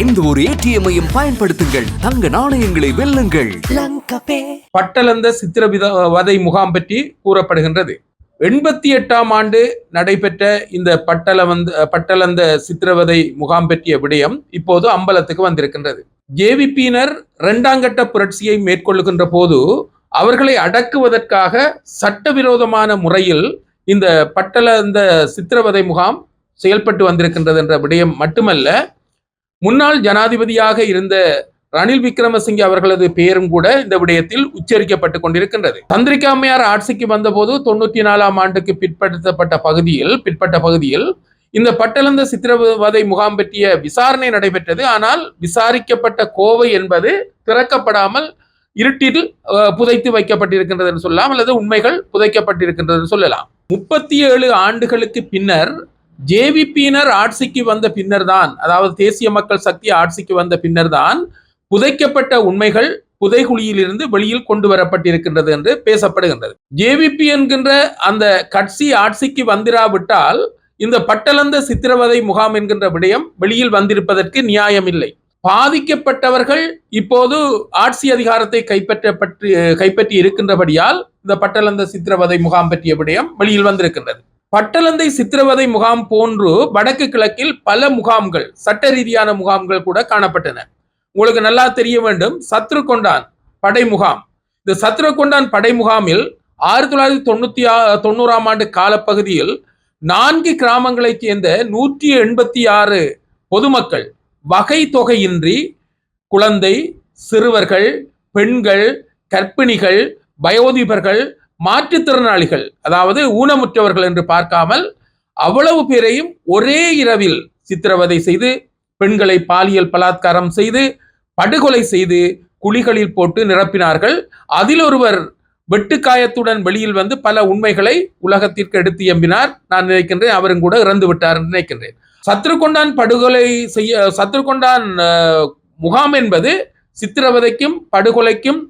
எந்த ஒரு ஏடிஎம்மையும் பயன்படுத்துங்கள். தங்க நாணயங்களை வெல்லுங்கள். பட்டலந்த சித்திரவதை முகாம் பற்றி கூறப்படுகின்றது. எண்பத்தி எட்டாம் ஆண்டு நடைபெற்ற இந்த பட்டல வந்து பட்டலந்த சித்திரவதை முகாம் பற்றிய விடயம் இப்போது அம்பலத்துக்கு வந்திருக்கின்றது. ஜேவிபியினர் இரண்டாம் கட்ட புரட்சியை மேற்கொள்ளுகின்ற போது அவர்களை அடக்குவதற்காக சட்டவிரோதமான முறையில் இந்த பட்டலந்த சித்திரவதை முகாம் செயல்பட்டு வந்திருக்கின்றது என்ற விடயம் மட்டுமல்ல முன்னாள் ஜனாதிபதியாக இருந்த ரணில் விக்ரமசிங்கே அவர்களது பெயரும் கூட இந்த விடயத்தில் உச்சரிக்கப்பட்டு கொண்டிருக்கின்றது. சந்திரிகா அம்மையார் ஆட்சிக்கு வந்தபோது தொண்ணூத்தி நாலாம் ஆண்டுக்கு பிற்படுத்தப்பட்ட பகுதியில் பிற்பட்ட பகுதியில் இந்த பட்டளந்த சித்திரவதை முகாம் பற்றிய விசாரணை நடைபெற்றது. ஆனால் விசாரிக்கப்பட்ட கோவை என்பது திறக்கப்படாமல் இருட்டில் புதைத்து வைக்கப்பட்டிருக்கின்றது என்று சொல்லலாம். அல்லது உண்மைகள் புதைக்கப்பட்டிருக்கின்றது என்று சொல்லலாம். முப்பத்தி ஏழு ஆண்டுகளுக்கு பின்னர் ஜேவிபியினர் ஆட்சிக்கு வந்த பின்னர் தான் அதாவது தேசிய மக்கள் சக்தி ஆட்சிக்கு வந்த பின்னர் தான் புதைக்கப்பட்ட உண்மைகள் புதைகுழியிலிருந்து வெளியில் கொண்டு வரப்பட்டிருக்கின்றது என்று பேசப்படுகின்றது. ஜேவிபி என்கின்ற அந்த கட்சி ஆட்சிக்கு வந்திராவிட்டால் இந்த பட்டளந்த சித்திரவதை முகாம் என்கின்ற விடயம் வெளியில் வந்திருப்பதற்கு நியாயம் இல்லை பாதிக்கப்பட்டவர்கள் இப்போது ஆட்சி அதிகாரத்தை கைப்பற்றப்பட்டு கைப்பற்றி இருக்கின்றபடியால் இந்த பட்டளந்த சித்திரவதை முகாம் பற்றிய விடயம் வெளியில் வந்திருக்கின்றது. பட்டலந்தை சித்திரவதை முகாம் போன்று வடக்கு கிழக்கில் பல முகாம்கள் சட்ட ரீதியான முகாம்கள் கூட காணப்பட்டன. உங்களுக்கு நல்லா தெரிய வேண்டும் சத்ருகொண்டான் படை முகாம். இந்த சத்ருகொண்டான் படை முகாமில் ஆயிரத்தி தொள்ளாயிரத்தி தொண்ணூத்தி ஆ- தொண்ணூறாம் ஆண்டு காலப்பகுதியில் நான்கு கிராமங்களைச் சேர்ந்த நூற்றி எண்பத்தி ஆறு பொதுமக்கள் வகை தொகையின்றி குழந்தை சிறுவர்கள் பெண்கள் கர்ப்பிணிகள் வயோதிபர்கள் மாற்றுத்திறனாளிகள் அதாவது ஊனமுற்றவர்கள் என்று பார்க்காமல் அவ்வளவு பேரையும் ஒரே இரவில் சித்திரவதை செய்து பெண்களை பாலியல் பலாத்காரம் செய்து படுகொலை செய்து குழிகளில் போட்டு நிரப்பினார்கள். அதில் ஒருவர் வெட்டுக்காயத்துடன் வெளியில் வந்து பல உண்மைகளை உலகத்திற்கு எடுத்து எம்பினார். நான் நினைக்கின்றேன் அவரும் கூட இறந்து விட்டார் நினைக்கின்றேன். சத்ருகொண்டான் படுகொலை செய்ய சத்ருகொண்டான் முகாம் என்பது சித்திரவதைக்கும் படுகொலைக்கும்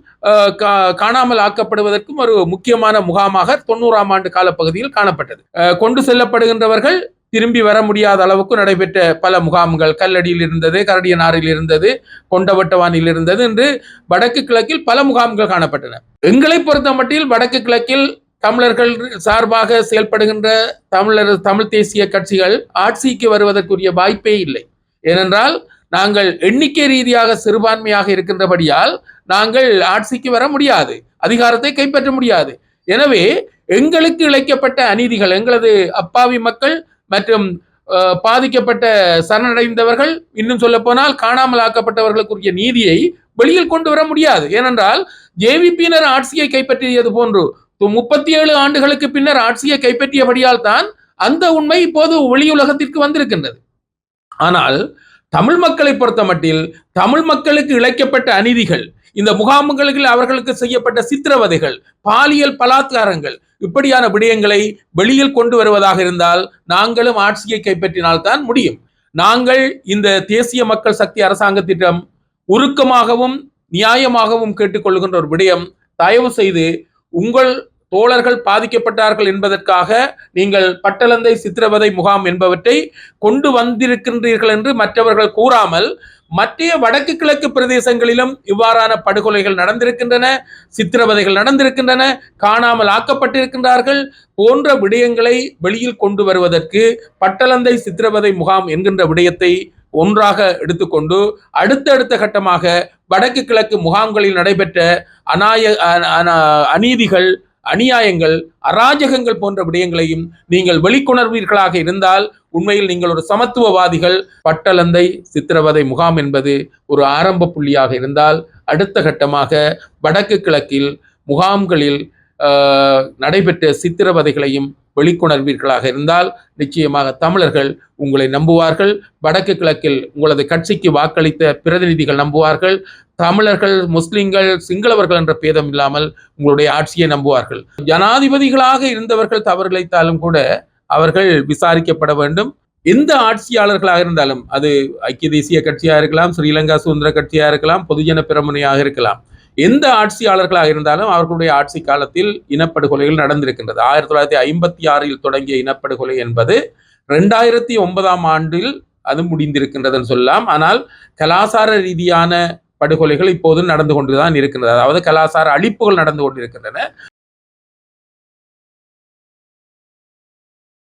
காணாமல் ஆக்கப்படுவதற்கும் ஒரு முக்கியமான முகாமாக தொண்ணூறாம் ஆண்டு காலப்பகுதியில் காணப்பட்டது. கொண்டு செல்லப்படுகின்றவர்கள் திரும்பி வர முடியாத அளவுக்கு நடைபெற்ற பல முகாம்கள். கல்லடியில் இருந்தது கரடியனாரில் இருந்தது கொண்டவட்டவானில் இருந்தது என்று வடக்கு கிழக்கில் பல முகாம்கள் காணப்பட்டன. எங்களை பொறுத்த மட்டில் வடக்கு கிழக்கில் தமிழர்கள் சார்பாக செயல்படுகின்ற தமிழர் தமிழ் தேசிய கட்சிகள் ஆட்சிக்கு வருவதற்குரிய வாய்ப்பே இல்லை. ஏனென்றால் நாங்கள் எண்ணிக்கை ரீதியாக சிறுபான்மையாக இருக்கின்றபடியால் நாங்கள் ஆட்சிக்கு வர முடியாது அதிகாரத்தை கைப்பற்ற முடியாது. எனவே எங்களுக்கு இழைக்கப்பட்ட அநீதிகள் எங்களது அப்பாவி மக்கள் மற்றும் பாதிக்கப்பட்ட சரணடைந்தவர்கள் இன்னும் சொல்ல போனால் காணாமல் ஆக்கப்பட்டவர்களுக்குரிய நீதியை வெளியில் கொண்டு வர முடியாது. ஏனென்றால் ஜேவிபியினர் ஆட்சியை கைப்பற்றியது போன்று முப்பத்தி ஏழு ஆண்டுகளுக்கு பின்னர் ஆட்சியை கைப்பற்றியபடியால் தான் அந்த உண்மை இப்போது வெளியுலகத்திற்கு வந்திருக்கின்றது. ஆனால் தமிழ் மக்களை பொறுத்த மட்டில் தமிழ் மக்களுக்கு இழைக்கப்பட்ட அநீதிகள் இந்த முகாம்களில் அவர்களுக்கு செய்யப்பட்ட சித்திரவதைகள் பாலியல் பலாத்காரங்கள் இப்படியான விடயங்களை வெளியில் கொண்டு வருவதாக இருந்தால் நாங்களும் ஆட்சியை கைப்பற்றினால்தான் முடியும். நாங்கள் இந்த தேசிய மக்கள் சக்தி அரசாங்கத்திடம் உருக்கமாகவும் நியாயமாகவும் கேட்டுக்கொள்கின்ற ஒரு விடயம் தயவு செய்து உங்கள் தோழர்கள் பாதிக்கப்பட்டார்கள் என்பதற்காக நீங்கள் பட்டலந்தை சித்திரவதை முகாம் என்பவற்றை கொண்டு வந்திருக்கின்றீர்கள் என்று மற்றவர்கள் கூறாமல் மற்ற வடக்கு கிழக்கு பிரதேசங்களிலும் இவ்வாறான படுகொலைகள் நடந்திருக்கின்றன சித்திரவதைகள் நடந்திருக்கின்றன காணாமல் ஆக்கப்பட்டிருக்கின்றார்கள் போன்ற விடயங்களை வெளியில் கொண்டு வருவதற்கு பட்டலந்தை சித்திரவதை முகாம் என்கின்ற விடயத்தை ஒன்றாக எடுத்துக்கொண்டு அடுத்தடுத்த கட்டமாக வடக்கு கிழக்கு முகாம்களில் நடைபெற்ற அநாய அநீதிகள் அநியாயங்கள் அராஜகங்கள் போன்ற விடயங்களையும் நீங்கள் வெளிக்கொணர்வீர்களாக இருந்தால் உண்மையில் நீங்கள் ஒரு சமத்துவவாதிகள். பட்டலந்தை சித்திரவதை முகாம் என்பது ஒரு ஆரம்ப புள்ளியாக இருந்தால் அடுத்த கட்டமாக வடக்கு கிழக்கில் முகாம்களில் நடைபெற்ற சித்திரவதைகளையும் வெளிக்கொணர்வீர்களாக இருந்தால் நிச்சயமாக தமிழர்கள் உங்களை நம்புவார்கள். வடக்கு கிழக்கில் உங்களது கட்சிக்கு வாக்களித்த பிரதிநிதிகள் நம்புவார்கள். தமிழர்கள் முஸ்லிம்கள் சிங்களவர்கள் என்ற பேதம் இல்லாமல் உங்களுடைய ஆட்சியை நம்புவார்கள். ஜனாதிபதிகளாக இருந்தவர்கள் தவறுகளைத்தாலும் கூட அவர்கள் விசாரிக்கப்பட வேண்டும். எந்த ஆட்சியாளர்களாக இருந்தாலும் அது ஐக்கிய தேசிய கட்சியாக இருக்கலாம் ஸ்ரீலங்கா சுதந்திர கட்சியாக இருக்கலாம் பொதுஜன பிரமுனையாக இருக்கலாம். எந்த ஆட்சியாளர்களாக இருந்தாலும் அவர்களுடைய ஆட்சி காலத்தில் இனப்படுகொலைகள் நடந்திருக்கின்றது. ஆயிரத்தி தொள்ளாயிரத்தி ஐம்பத்தி ஆறில் தொடங்கிய இனப்படுகொலை என்பது ரெண்டாயிரத்தி ஒன்பதாம் ஆண்டில் அது முடிந்திருக்கின்றதுன்னு சொல்லலாம். ஆனால் கலாசார ரீதியான படுகொலைகள் இப்போது நடந்து கொண்டுதான் இருக்கின்றது. அதாவது கலாச்சார அழிப்புகள் நடந்து கொண்டிருக்கின்றன.